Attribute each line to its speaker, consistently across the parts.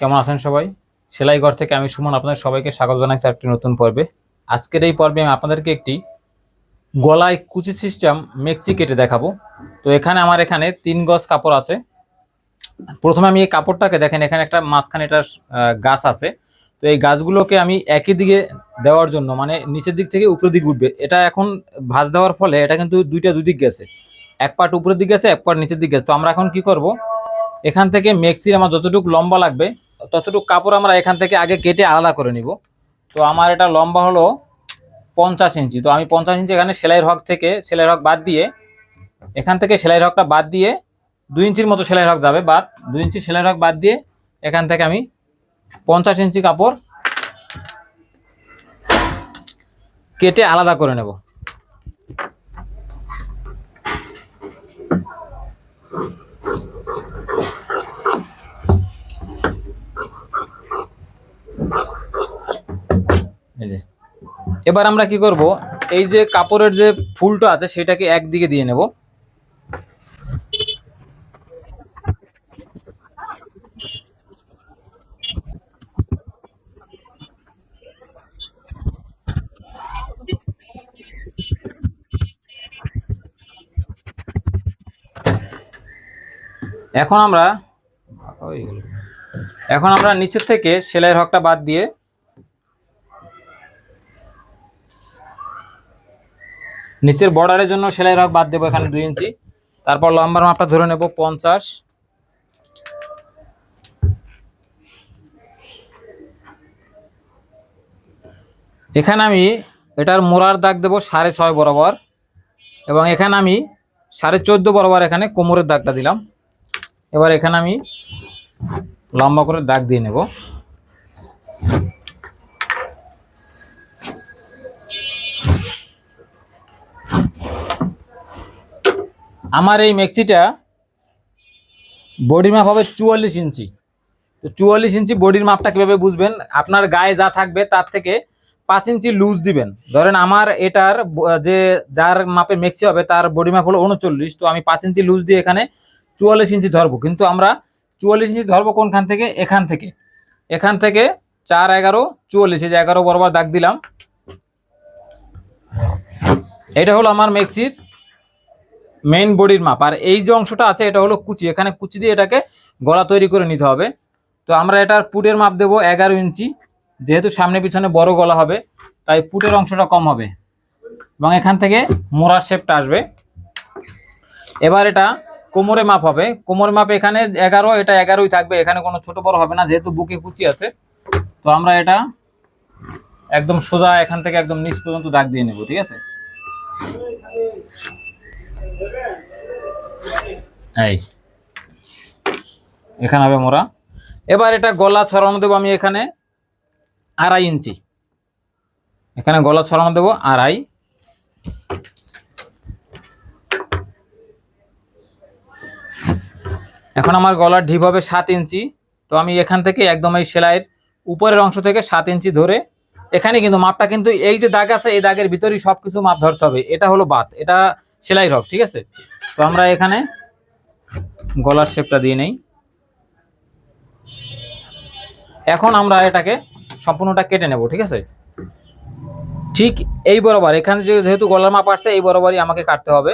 Speaker 1: কেমন আছেন সবাই? সেলাই ঘর থেকে আমি সুমন আপনাদের সবাইকে স্বাগত জানাইছি একটি নতুন পর্বে। আজকের এই পর্বে আমি আপনাদেরকে একটি গলায় কুচি সিস্টেম মেক্সি কেটে দেখাবো। তো এখানে আমার এখানে তিন গজ কাপড় আছে। প্রথমে আমি এই কাপড়টাকে দেখেন এখানে একটা মাঝখানে আহ, গাছ আছে। তো এই গাছগুলোকে আমি একই দিকে দেওয়ার জন্য মানে নিচের দিক থেকে উপরের দিক উঠবে। এটা এখন ভাঁজ দেওয়ার ফলে এটা কিন্তু দুইটা দুই দিক গেছে। এক পার্ট উপরের দিক গেছে এক পার্ট নিচের দিক গেছে। তো আমরা এখন কি করব? এখান থেকে মেক্সির আমার যতটুকু লম্বা লাগবে, ততটুকু কাপড় আমরা এখান থেকে আগে কেটে আলাদা করে নিব। তো আমার এটা লম্বা হলো পঞ্চাশ ইঞ্চি। তো আমি পঞ্চাশ ইঞ্চি এখানে সেলাইয়ের হক থেকে সেলাইয়ের হক বাদ দিয়ে, এখান থেকে সেলাইয়ের হকটা বাদ দিয়ে দুই ইঞ্চির মতো সেলাইয়ের হক যাবে বাদ। দুই ইঞ্চি সেলাইয়ের হক বাদ দিয়ে এখান থেকে আমি পঞ্চাশ ইঞ্চি কাপড় কেটে আলাদা করে নেব। এবার আমরা কি করব? এই যে কাপড়ের যে ফুলটা আছে, সেটাকে একদিকে দিয়ে নেব। এখন আমরা এখন আমরা নিচের থেকে সেলাইয়ের হকটা বাদ দিয়ে নিচের বর্ডারের জন্য সেলাই রক বাদ দেবো এখানে দুই ইঞ্চি। তারপর লম্বার মাপটা ধরে নেব পঞ্চাশ। এখানে আমি এটার মোড়ার দাগ দেবো সাড়ে ছয় বরাবর এবং এখানে আমি সাড়ে চোদ্দ বরাবর এখানে কোমরের দাগটা দিলাম। এবার এখানে আমি লম্বা করে দাগ দিয়ে নেব। আমার এই মেক্সিটা বডির মাপ হবে চুয়াল্লিশ ইঞ্চি। তো চুয়াল্লিশ ইঞ্চি বডির মাপটা কীভাবে বুঝবেন? আপনার গায়ে যা থাকবে তার থেকে পাঁচ ইঞ্চি লুজ দিবেন। ধরেন আমার এটার যে যার মাপে মেক্সি হবে তার বডি মাপ হলো উনচল্লিশ। তো আমি পাঁচ ইঞ্চি লুজ দিয়ে এখানে চুয়াল্লিশ ইঞ্চি ধরবো। কিন্তু আমরা চুয়াল্লিশ ইঞ্চি ধরবো কোনখান থেকে? এখান থেকে। এখান থেকে চার এগারো চুয়াল্লিশ। এই যে এগারো বরাবর দাগ দিলাম। এটা হলো আমার মেক্সির মেইন বডির মাপ আর এই যে অংশটা আছে, এটা হলো কুচি। এখানে কুচি দিয়ে এটাকে গলা তৈরি করে নিতে হবে। তো আমরা এটার পুটের মাপ দেবো এগারো ইঞ্চি। যেহেতু সামনে পিছনে বড় গলা হবে, তাই পুটের অংশটা কম হবে। এবং এখান থেকে মোড়ার শেপটা আসবে। এবার এটা কোমরে মাপ হবে। কোমর মাপ এখানে এগারো, এটা এগারোই থাকবে। এখানে কোনো ছোট বড় হবে না, যেহেতু বুকে কুচি আছে। তো আমরা এটা একদম সোজা এখান থেকে একদম নিচ পর্যন্ত দাগ দিয়ে নেব, ঠিক আছে? এই। এখানে হবে মোরা এবার এটা গলা ছড়ানো দেবো আমি এখানে আড়াই ইঞ্চি। এখানে গলা ছড়ানো দেবো আড়াই। এখন আমার গলার ঢিপ হবে সাত ইঞ্চি। তো আমি এখান থেকে একদম এই সেলাইয়ের উপরের অংশ থেকে সাত ইঞ্চি ধরে এখানে কিন্তু মাপটা কিন্তু এই যে দাগ আছে, এই দাগের ভিতরেই সব কিছু মাপ ধরতে হবে। এটা হলো বাত, এটা সেলাই রক ঠিক আছে? তো আমরা এখানে গলার শেপটা দিয়ে নেই। এখন আমরা এটাকে সম্পূর্ণটা কেটে নেব, ঠিক আছে? ঠিক এই বরাবর, এখানে যেহেতু গলার মাপ আসছে, এই বরাবরই আমাকে কাটতে হবে।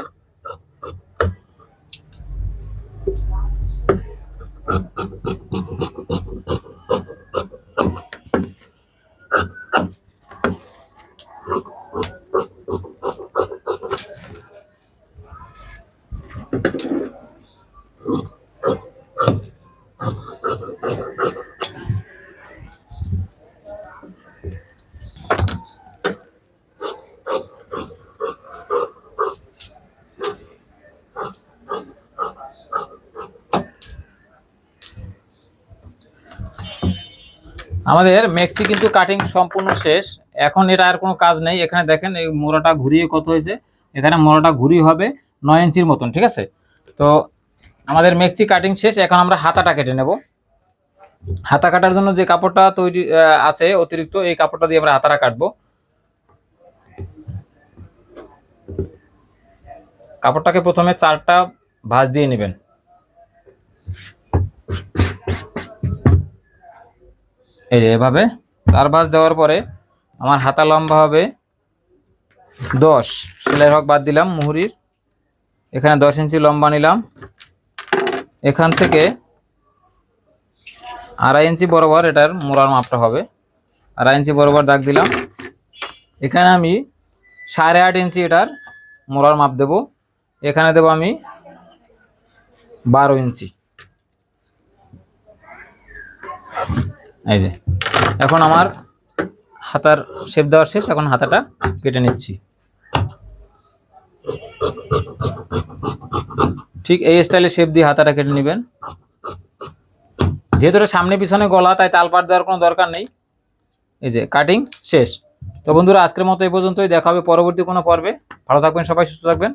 Speaker 1: আমাদের মেক্সি কিন্তু কাটিং সম্পূর্ণ শেষ। এখন এটা আর কোনো কাজ নেই। এখানে দেখেন এই মোড়াটা ঘুরিয়ে কত হয়েছে। এখানে মোড়াটা ঘুরিয়ে হবে নয় ইঞ্চির মতন, ঠিক আছে? তো আমাদের মেক্সি কাটিং শেষ। এখন আমরা হাতাটা কেটে নেব। হাতা কাটার জন্য যে কাপড়টা তৈরি আছে অতিরিক্ত, এই কাপড়টা দিয়ে আমরা হাতাটা কাটবো। কাপড়টাকে প্রথমে চারটা ভাঁজ দিয়ে নেবেন। এই যে এভাবে। চার ভাঁজ দেওয়ার পরে আমার হাতা লম্বা হবে দশ। সেলাই ভাগ বাদ দিলাম মুহুরির। এখানে দশ ইঞ্চি লম্বা নিলাম। এখান থেকে আড়াই ইঞ্চি বরাবর এটার মোড়ার মাপটা হবে। আড়াই ইঞ্চি বরাবর দাগ দিলাম। এখানে আমি সাড়ে আট ইঞ্চি এটার মোড়ার মাপ দেব। এখানে দেব আমি বারো ইঞ্চি। এই যে, এখন আমার হাতার শেপ দেওয়ার শেষ, এখন হাতাটা কেটে নিচ্ছি। ঠিক এই স্টাইলে শেপ দিয়ে হাতাটা কেটে নেবেন। যেহেতু সামনে পিছনে গলা, তাই তালপাট দেওয়ার কোনো দরকার নেই। এই যে কাটিং শেষ। তো বন্ধুরা, আজকের মতো এই পর্যন্তই। দেখা হবে পরবর্তী কোনো পর্বে। ভালো থাকবেন সবাই, সুস্থ থাকবেন।